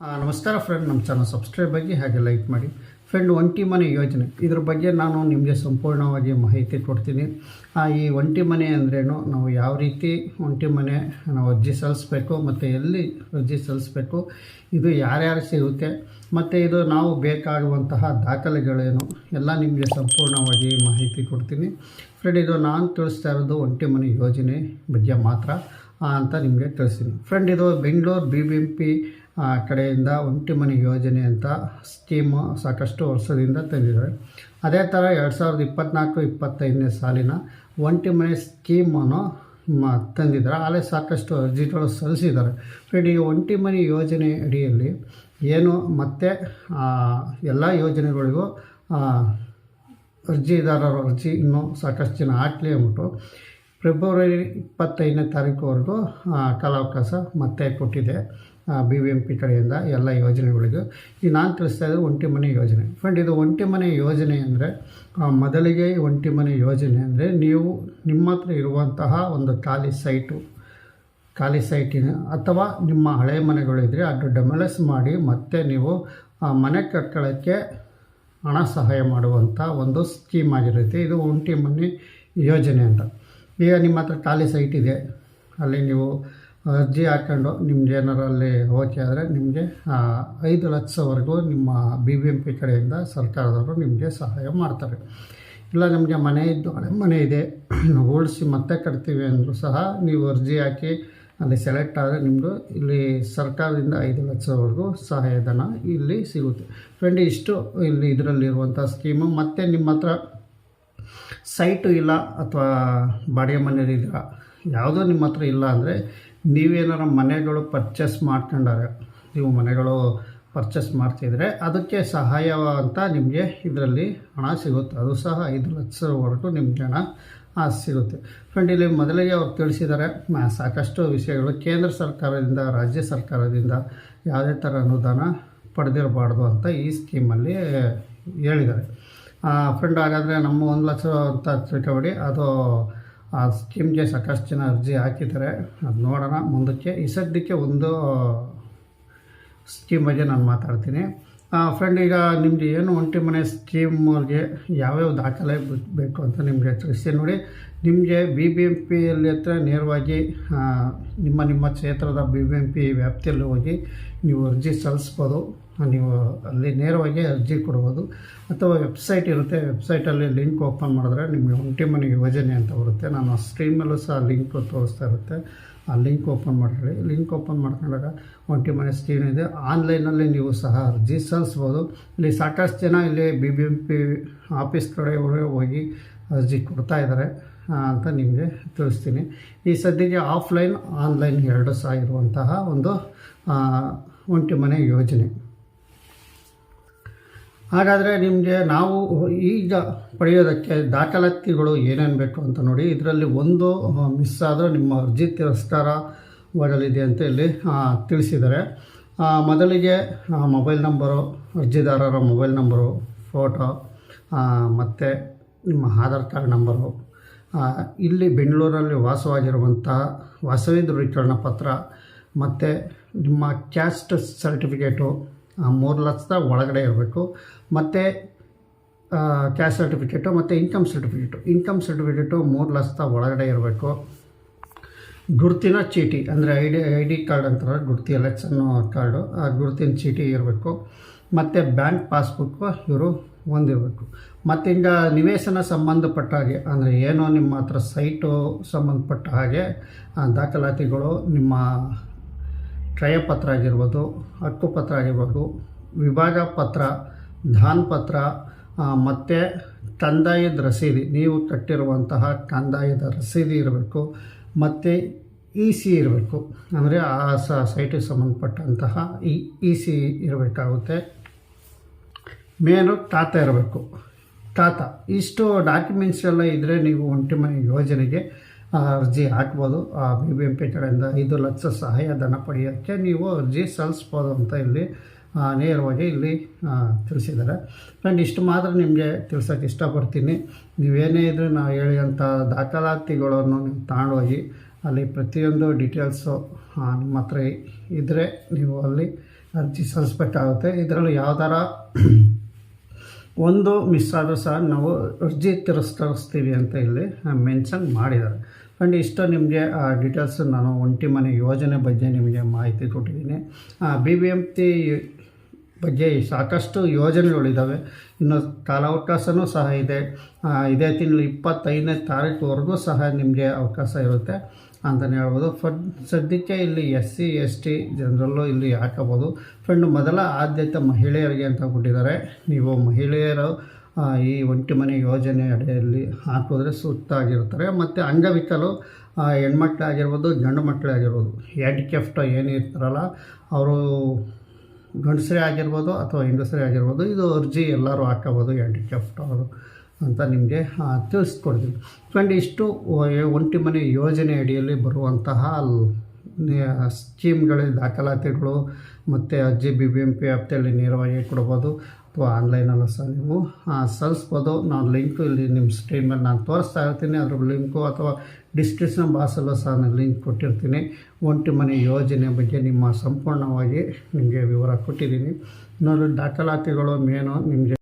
ನಮಸ್ಕಾರ ಫ್ರೆಂಡ್ ನಮ್ಮ channel subscribe ಆಗಿ ಹಾಗೆ ಲೈಕ್ ಮಾಡಿ. ಫ್ರೆಂಡ್ ಒಂಟಿ ಮನೆ ಯೋಜನೆ. ಇದ್ರ ಬಗ್ಗೆ ನಾನು ನಿಮಗೆ ಸಂಪೂರ್ಣವಾಗಿ ಮಾಹಿತಿ ಕೊಡ್ತೀನಿ. ಈ ಒಂಟಿ ಮನೆ ಅಂದ್ರೇನು, ನಾವು ಯಾವ ರೀತಿ ಒಂಟಿ ಮನೆ, ನಾವು ಅರ್ಜಿ ಸಲ್ಲಿಸ್ಬೇಕು, ಮತ್ತು ಎಲ್ಲಿ ಅರ್ಜಿ ಸಲ್ಲಿಸ್ಬೇಕು, ಇದು ಯಾರ್ಯಾರು ಸಿಗುತ್ತೆ, ಮತ್ತು ಇದು ನಾವು ಬೇಕಾಗುವಂತಹ ದಾಖಲೆಗಳೇನು, ಎಲ್ಲ ನಿಮಗೆ ಸಂಪೂರ್ಣವಾಗಿ ಮಾಹಿತಿ ಕೊಡ್ತೀನಿ. ಫ್ರೆಂಡ್ ಇದು ನಾನು ತಿಳಿಸ್ತಾ ಇರೋದು ಒಂಟಿ ಮನೆ ಯೋಜನೆ ಬಗ್ಗೆ ಮಾತ್ರ ಅಂತ ನಿಮಗೆ ತಿಳಿಸ್ತೀನಿ. ಫ್ರೆಂಡ್ ಇದು ಬೆಂಗಳೂರು ಬಿ ಬಿ ಎಂ ಕಡೆಯಿಂದ ಒಂಟಿ ಮನೆ ಯೋಜನೆ ಅಂತ ಸ್ಕೀಮು ಸಾಕಷ್ಟು ವರ್ಷದಿಂದ ತಂದಿದ್ದಾರೆ ಅದೇ ಥರ ಎರಡು ಸಾವಿರದ ಇಪ್ಪತ್ತ್ನಾಲ್ಕು ಇಪ್ಪತ್ತೈದನೇ ಸಾಲಿನ ಒಂಟಿ ಮನೆ ಸ್ಕೀಮನ್ನು ಮ ತಂದಿದ್ದಾರೆ. ಅಲ್ಲೇ ಸಾಕಷ್ಟು ಅರ್ಜಿಗಳು ಸಲ್ಲಿಸಿದ್ದಾರೆ. ಫ್ರೆಂಡ್ ಈ ಒಂಟಿ ಮನೆ ಯೋಜನೆ ಅಡಿಯಲ್ಲಿ ಏನು ಮತ್ತೆ ಎಲ್ಲ ಯೋಜನೆಗಳಿಗೂ ಅರ್ಜಿದಾರರು ಅರ್ಜಿ ಇನ್ನೂ ಸಾಕಷ್ಟು ಜನ ಹಾಕಲಿ ಅಂದ್ಬಿಟ್ಟು ಫೆಬ್ರವರಿ ಇಪ್ಪತ್ತೈದನೇ ತಾರೀಕುವರೆಗೂ ಕಾಲಾವಕಾಶ ಮತ್ತೆ ಕೊಟ್ಟಿದೆ. ಬಿ ವಿ ಎಂ ಪಿ ಕಡೆಯಿಂದ ಎಲ್ಲ ಯೋಜನೆಗಳಿಗೂ. ಈ ನಾನು ತಿಳಿಸ್ತಾ ಇರೋದು ಒಂಟಿ ಮನೆ ಯೋಜನೆ. ಫ್ರೆಂಡ್ ಇದು ಒಂಟಿ ಮನೆ ಯೋಜನೆ ಅಂದರೆ ಮೊದಲಿಗೆ ಒಂಟಿ ಮನೆ ಯೋಜನೆ ಅಂದರೆ ನೀವು ನಿಮ್ಮ ಹತ್ರ ಇರುವಂತಹ ಒಂದು ಖಾಲಿ ಸೈಟು, ಖಾಲಿ ಸೈಟಿನ ಅಥವಾ ನಿಮ್ಮ ಹಳೆ ಮನೆಗಳಿದ್ದರೆ ಅದು ಡೆಮಲಸ್ ಮಾಡಿ ಮತ್ತೆ ನೀವು ಮನೆ ಕಟ್ಕೊಳ್ಳೋಕ್ಕೆ ಹಣ ಸಹಾಯ ಮಾಡುವಂಥ ಒಂದು ಸ್ಕೀಮ್ ಆಗಿರುತ್ತೆ. ಇದು ಒಂಟಿ ಮನೆ ಯೋಜನೆ ಅಂತ. ಈಗ ನಿಮ್ಮ ಹತ್ರ ಖಾಲಿ ಸೈಟ್ ಇದೆ. ಅಲ್ಲಿ ನೀವು ಅರ್ಜಿ ಹಾಕ್ಕೊಂಡು ನಿಮ್ಗೆ ಏನಾರು ಅಲ್ಲಿ ಓಕೆ ಆದರೆ ನಿಮಗೆ ಐದು ಲಕ್ಷವರೆಗೂ ನಿಮ್ಮ ಬಿ ಬಿ ಎಂ ಪಿ ಕಡೆಯಿಂದ ಸರ್ಕಾರದವರು ನಿಮಗೆ ಸಹಾಯ ಮಾಡ್ತಾರೆ. ಇಲ್ಲ, ನಿಮಗೆ ಮನೆ ಇದ್ದು ಹಳೆ ಮನೆ ಇದೆ ಓಡಿಸಿ ಮತ್ತೆ ಕಟ್ತೀವಿ ಅಂದರೂ ಸಹ ನೀವು ಅರ್ಜಿ ಹಾಕಿ ಅಲ್ಲಿ ಸೆಲೆಕ್ಟ್ ಆದರೆ ನಿಮ್ಮದು ಇಲ್ಲಿ ಸರ್ಕಾರದಿಂದ ಐದು ಲಕ್ಷವರೆಗೂ ಸಹಾಯಧನ ಇಲ್ಲಿ ಸಿಗುತ್ತೆ. ಫ್ರೆಂಡ್ ಇಷ್ಟು ಇಲ್ಲಿ ಇದರಲ್ಲಿರುವಂಥ ಸ್ಕೀಮು ಮತ್ತು ನಿಮ್ಮ ಹತ್ರ ಸೈಟು ಇಲ್ಲ ಅಥವಾ ಬಾಡಿಗೆ ಮನೆಯಲ್ಲಿದ್ದೀರ ಯಾವುದೋ ನಿಮ್ಮ ಹತ್ರ ಇಲ್ಲ ಅಂದರೆ ನೀವೇನಾರ ಮನೆಗಳು ಪರ್ಚೇಸ್ ಮಾಡ್ಕೊಂಡಾರೆ ನೀವು ಮನೆಗಳು ಪರ್ಚೇಸ್ ಮಾಡ್ತಿದ್ರೆ ಅದಕ್ಕೆ ಸಹಾಯ ಅಂತ ನಿಮಗೆ ಇದರಲ್ಲಿ ಹಣ ಸಿಗುತ್ತೆ. ಅದು ಸಹ ಐದು ಲಕ್ಷವರೆಗೂ ನಿಮಗೆ ಹಣ ಸಿಗುತ್ತೆ. ಫ್ರೆಂಡ್ ಇಲ್ಲಿ ಮೊದಲಿಗೆ ಅವ್ರು ತಿಳಿಸಿದ್ದಾರೆ ಸಾಕಷ್ಟು ವಿಷಯಗಳು. ಕೇಂದ್ರ ಸರ್ಕಾರದಿಂದ, ರಾಜ್ಯ ಸರ್ಕಾರದಿಂದ ಯಾವುದೇ ಥರ ಅನುದಾನ ಪಡೆದಿರಬಾರ್ದು ಅಂತ ಈ ಸ್ಕೀಮಲ್ಲಿ ಹೇಳಿದ್ದಾರೆ. ಫ್ರೆಂಡ್ ಹಾಗಾದರೆ ನಮ್ಮ ಒಂದು ಲಕ್ಷ ಅಂತ ತಿಳ್ಕೊಬೇಡಿ. ಅದು ಆ ಸ್ಕೀಮ್ಗೆ ಸಾಕಷ್ಟು ಜನ ಅರ್ಜಿ ಹಾಕಿದ್ದಾರೆ. ಅದು ನೋಡೋಣ. ಮುಂದಕ್ಕೆ ಈ ಸದ್ಯಕ್ಕೆ ಒಂದು ಸ್ಕೀಮ್ ಬಗ್ಗೆ ನಾನು ಮಾತಾಡ್ತೀನಿ. ಫ್ರೆಂಡ್ ಈಗ ನಿಮ್ದು ಏನು ಒಂಟಿ ಮನೆ ಸ್ಕೀಮ್ಗೆ ಯಾವ್ಯಾವ ದಾಖಲೆ ಬೇಕು ಅಂತ ನಿಮಗೆ ತಿಳಿಸಿ ನೋಡಿ. ನಿಮಗೆ ಬಿ ಬಿ ಎಂ ಪಿಯಲ್ಲಿ ಹತ್ರ ನೇರವಾಗಿ ನಿಮ್ಮ ನಿಮ್ಮ ಕ್ಷೇತ್ರದ ಬಿ ಬಿ ಎಂ ಪಿ ವ್ಯಾಪ್ತಿಯಲ್ಲಿ ಹೋಗಿ ನೀವು ಅರ್ಜಿ ಸಲ್ಲಿಸ್ಬೋದು. ನೀವು ಅಲ್ಲಿ ನೇರವಾಗಿ ಅರ್ಜಿ ಕೊಡ್ಬೋದು. ಅಥವಾ ವೆಬ್ಸೈಟ್ ಇರುತ್ತೆ. ವೆಬ್ಸೈಟಲ್ಲಿ ಲಿಂಕ್ ಓಪನ್ ಮಾಡಿದ್ರೆ ನಿಮಗೆ ಒಂಟಿ ಮನೆ ಯೋಜನೆ ಅಂತ ಬರುತ್ತೆ. ನಾನು ಸ್ಟ್ರೀಮಲ್ಲೂ ಸಹ ಲಿಂಕ್ ತೋರಿಸ್ತಾ ಇರುತ್ತೆ. ಆ ಲಿಂಕ್ ಓಪನ್ ಮಾಡ್ಕೊಳ್ಳಿ ಲಿಂಕ್ ಓಪನ್ ಮಾಡ್ಕೊಂಡಾಗ ಒಂಟಿ ಮನೆ ಸ್ಕೀಮ್ ಇದೆ. ಆನ್ಲೈನಲ್ಲಿ ನೀವು ಸಹ ಅರ್ಜಿ ಸಲ್ಲಿಸ್ಬೋದು ಇಲ್ಲಿ ಸಾಕಷ್ಟು ಜನ ಇಲ್ಲಿ B B M P office ಕಡೆ ಹೋಗಿ ಅರ್ಜಿ ಕೊಡ್ತಾ ಇದ್ದಾರೆ ಅಂತ ನಿಮಗೆ ತಿಳಿಸ್ತೀನಿ. ಈ ಸದ್ಯಕ್ಕೆ ಆಫ್ಲೈನ್, ಆನ್ಲೈನ್ ಎರಡು ಸಹ ಇರುವಂತಹ ಒಂದು ಒಂಟಿ ಮನೆ ಯೋಜನೆ. ಹಾಗಾದರೆ ನಿಮಗೆ ನಾವು ಈಗ ಪಡೆಯೋದಕ್ಕೆ ದಾಖಲಾತಿಗಳು ಏನೇನು ಬೇಕು ಅಂತ ನೋಡಿ, ಇದರಲ್ಲಿ ಒಂದು ಮಿಸ್ ಆದರೂ ನಿಮ್ಮ ಅರ್ಜಿ ತಿರಸ್ಕಾರವಾಗಲಿದೆ ಅಂತ ಇಲ್ಲಿ ತಿಳಿಸಿದ್ದಾರೆ. ಮೊದಲಿಗೆ ಮೊಬೈಲ್ ನಂಬರು, ಅರ್ಜಿದಾರರ ಮೊಬೈಲ್ ನಂಬರು, ಫೋಟೋ ಮತ್ತು ನಿಮ್ಮ ಆಧಾರ್ ಕಾರ್ಡ್ ನಂಬರು ಇಲ್ಲಿ ಬೆಂಗಳೂರಲ್ಲಿ ವಾಸವಾಗಿರುವಂತಹ ವಾಸವಿ ದೃಢೀಕರಣ ಪತ್ರ, ಮತ್ತು ನಿಮ್ಮ ಕ್ಯಾಸ್ಟ್ ಸರ್ಟಿಫಿಕೇಟು ಮೂರು ಲಕ್ಷದ ಒಳಗಡೆ ಇರಬೇಕು. ಮತ್ತು ಕ್ಯಾಶ್ ಸರ್ಟಿಫಿಕೇಟು ಮತ್ತು ಇನ್ಕಮ್ ಸರ್ಟಿಫಿಕೇಟು ಇನ್ಕಮ್ ಸರ್ಟಿಫಿಕೇಟು ಮೂರು ಲಕ್ಷದ ಒಳಗಡೆ ಇರಬೇಕು. ಗುರುತಿನ ಚೀಟಿ, ಅಂದರೆ I D I D card ಅಂತಾರೆ ಗುರುತಿ ಎಲೆಕ್ಷನ್ ಕಾರ್ಡು ಆ ಗುರುತಿನ ಚೀಟಿ ಇರಬೇಕು. ಮತ್ತು ಬ್ಯಾಂಕ್ ಪಾಸ್ಬುಕ್ಕು ಇವರು ಹೊಂದಿರಬೇಕು. ಮತ್ತು ಈಗ ನಿವೇಶನ ಸಂಬಂಧಪಟ್ಟ ಹಾಗೆ, ಅಂದರೆ ಏನೋ ನಿಮ್ಮ ಹತ್ರ ಸೈಟು ಸಂಬಂಧಪಟ್ಟ ಹಾಗೆ ದಾಖಲಾತಿಗಳು ನಿಮ್ಮ ಕ್ರಯಪತ್ರ ಆಗಿರ್ಬೋದು, ಹಕ್ಕುಪತ್ರ ಆಗಿರ್ಬೋದು, ವಿಭಾಗ ಪತ್ರ, ದಾನ್ ಪತ್ರ ಮತ್ತು ಕಂದಾಯದ ರಸೀದಿ, ನೀವು ಕಟ್ಟಿರುವಂತಹ ಕಂದಾಯದ ರಸೀದಿ ಇರಬೇಕು, ಮತ್ತು ಇ ಸಿ ಇರಬೇಕು. ಅಂದರೆ ಆ ಸ, ಸೈಟಿಗೆ ಸಂಬಂಧಪಟ್ಟಂತಹ ಇ ಇ ಸಿ ಇರಬೇಕಾಗುತ್ತೆ. ಮೇನು ಖಾತಾ ಇರಬೇಕು. ಖಾತಾ ಇಷ್ಟು ಡಾಕ್ಯುಮೆಂಟ್ಸ್ ಎಲ್ಲ ಇದ್ದರೆ ನೀವು ಒಂಟಿ ಮನೆ ಯೋಜನೆಗೆ ಅರ್ಜಿ ಹಾಕ್ಬೋದು. ಆ ಬಿ ಬಿ ಎಂ ಪಿ ಕಡೆಯಿಂದ ಐದು ಲಕ್ಷ ಸಹಾಯಧನ ಪಡೆಯೋಕ್ಕೆ ನೀವು ಅರ್ಜಿ ಸಲ್ಲಿಸ್ಬೋದು ಅಂತ ಇಲ್ಲಿ ನೇರವಾಗಿ ಇಲ್ಲಿ ತಿಳಿಸಿದ್ದಾರೆ. ಫ್ರೆಂಡ್, ಇಷ್ಟು ಮಾತ್ರ ನಿಮಗೆ ತಿಳ್ಸೋಕ್ಕೆ ಇಷ್ಟಪಡ್ತೀನಿ. ನೀವೇನೇ ಇದ್ರೂ ನಾವು ಹೇಳಿದಂಥ ದಾಖಲಾತಿಗಳನ್ನು ನೀವು ತಗೊಂಡೋಗಿ ಅಲ್ಲಿ ಪ್ರತಿಯೊಂದು ಡೀಟೇಲ್ಸು ನಿಮ್ಮ ಹತ್ರ ಇದ್ದರೆ ನೀವು ಅಲ್ಲಿ ಅರ್ಜಿ ಸಲ್ಲಿಸ್ಬೇಕಾಗುತ್ತೆ. ಇದರಲ್ಲಿ ಯಾವ್ದಾರ ಒಂದು ಮಿಸ್ ಆದರೂ ಸಹ ನಾವು ಅರ್ಜಿ ತಿರಸ್ಕರಿಸ್ತೀವಿ ಅಂತ ಇಲ್ಲಿ ಮೆನ್ಷನ್ ಮಾಡಿದ್ದಾರೆ. ಆ್ಯಂಡ್ ಇಷ್ಟು ನಿಮಗೆ, ಆ ಡೀಟೇಲ್ಸ್ ನಾನು ಒಂಟಿ ಮನೆ ಯೋಜನೆ ಬಗ್ಗೆ ನಿಮಗೆ ಮಾಹಿತಿ ಕೊಟ್ಟಿದ್ದೀನಿ. ಬಿ ಬಿ ಎಂ ಬಗ್ಗೆ ಸಾಕಷ್ಟು ಯೋಜನೆಗಳಿದ್ದಾವೆ ಇನ್ನು ಕಾಲಾವಕಾಶವೂ ಸಹ ಇದೆ. ಇದೇ ತಿಂಗಳು ಇಪ್ಪತ್ತೈದನೇ ತಾರೀಕುವರೆಗೂ ಸಹ ನಿಮಗೆ ಅವಕಾಶ ಇರುತ್ತೆ ಅಂತಲೇ ಹೇಳ್ಬೋದು. ಫಡ್ ಸದ್ಯಕ್ಕೆ ಇಲ್ಲಿ ಎಸ್ ಸಿ ಎಸ್ ಟಿ ಜನರಲ್ಲು ಇಲ್ಲಿ ಹಾಕಬೋದು ಫ್ರೆಂಡ್, ಮೊದಲ ಆದ್ಯತೆ ಮಹಿಳೆಯರಿಗೆ ಅಂತ ಕೊಟ್ಟಿದ್ದಾರೆ. ನೀವು ಮಹಿಳೆಯರು ಈ ಒಂಟಿ ಮನೆ ಯೋಜನೆ ಅಡಿಯಲ್ಲಿ ಹಾಕಿದ್ರೆ ಸೂಕ್ತ ಆಗಿರ್ತಾರೆ ಮತ್ತು ಅಂಗವಿಕಲು ಹೆಣ್ಮಕ್ಳಾಗಿರ್ಬೋದು ಗಂಡು ಮಕ್ಕಳೇ ಆಗಿರ್ಬೋದು ಹ್ಯಾಂಡಿಕ್ಯಾಫ್ಟ್ ಏನು ಇರ್ತಾರಲ್ಲ ಅವರು ಗಂಡಸರೇ ಆಗಿರ್ಬೋದು ಅಥವಾ ಹೆಂಗಸರೇ ಆಗಿರ್ಬೋದು, ಇದು ಅರ್ಜಿ ಎಲ್ಲರೂ ಹಾಕೋಬೋದು ಹ್ಯಾಂಡಿಕ್ಯಾಫ್ಟ್ ಅವರು ಅಂತ ನಿಮಗೆ ತಿಳಿಸ್ಕೊಡ್ತೀನಿ. ಫ್ರೆಂಡ್ ಇಷ್ಟು ಒಂಟಿ ಮನೆ ಯೋಜನೆ ಅಡಿಯಲ್ಲಿ ಬರುವಂತಹ ಸ್ಕೀಮ್ಗಳ, ದಾಖಲಾತಿಗಳು, ಮತ್ತು ಅರ್ಜಿ, ಬಿ ಬಿ, ಎಂ, ಪಿ ವ್ಯಾಪ್ತಿಯಲ್ಲಿ ನೇರವಾಗಿ ಕೊಡ್ಬೋದು. ಅಥವಾ ಆನ್ಲೈನಲ್ಲೂ ಸಹ ನೀವು. ಸಲ್ಲಿಸ್ಬೋದು. ನಾನು ಲಿಂಕು ಇಲ್ಲಿ ನಿಮ್ಮ ಮೇಲೆ ನಾನು ತೋರಿಸ್ತಾ ಇರ್ತೀನಿ. ಅದ್ರ ಲಿಂಕು ಅಥವಾ ಡಿಸ್ಕ್ರಿಪ್ಷನ್ ಬಾಕ್ಸಲ್ಲೂ ಸಹ ನಾನು ಲಿಂಕ್ ಕೊಟ್ಟಿರ್ತೀನಿ. ಒಂಟಿ ಮನೆ ಯೋಜನೆ ಬಗ್ಗೆ ನಿಮ್ಮ ಸಂಪೂರ್ಣವಾಗಿ ನಿಮಗೆ ವಿವರ ಕೊಟ್ಟಿದ್ದೀನಿ. ನೋಡಿ, ದಾಖಲಾತಿಗಳು ಮೇನು ನಿಮಗೆ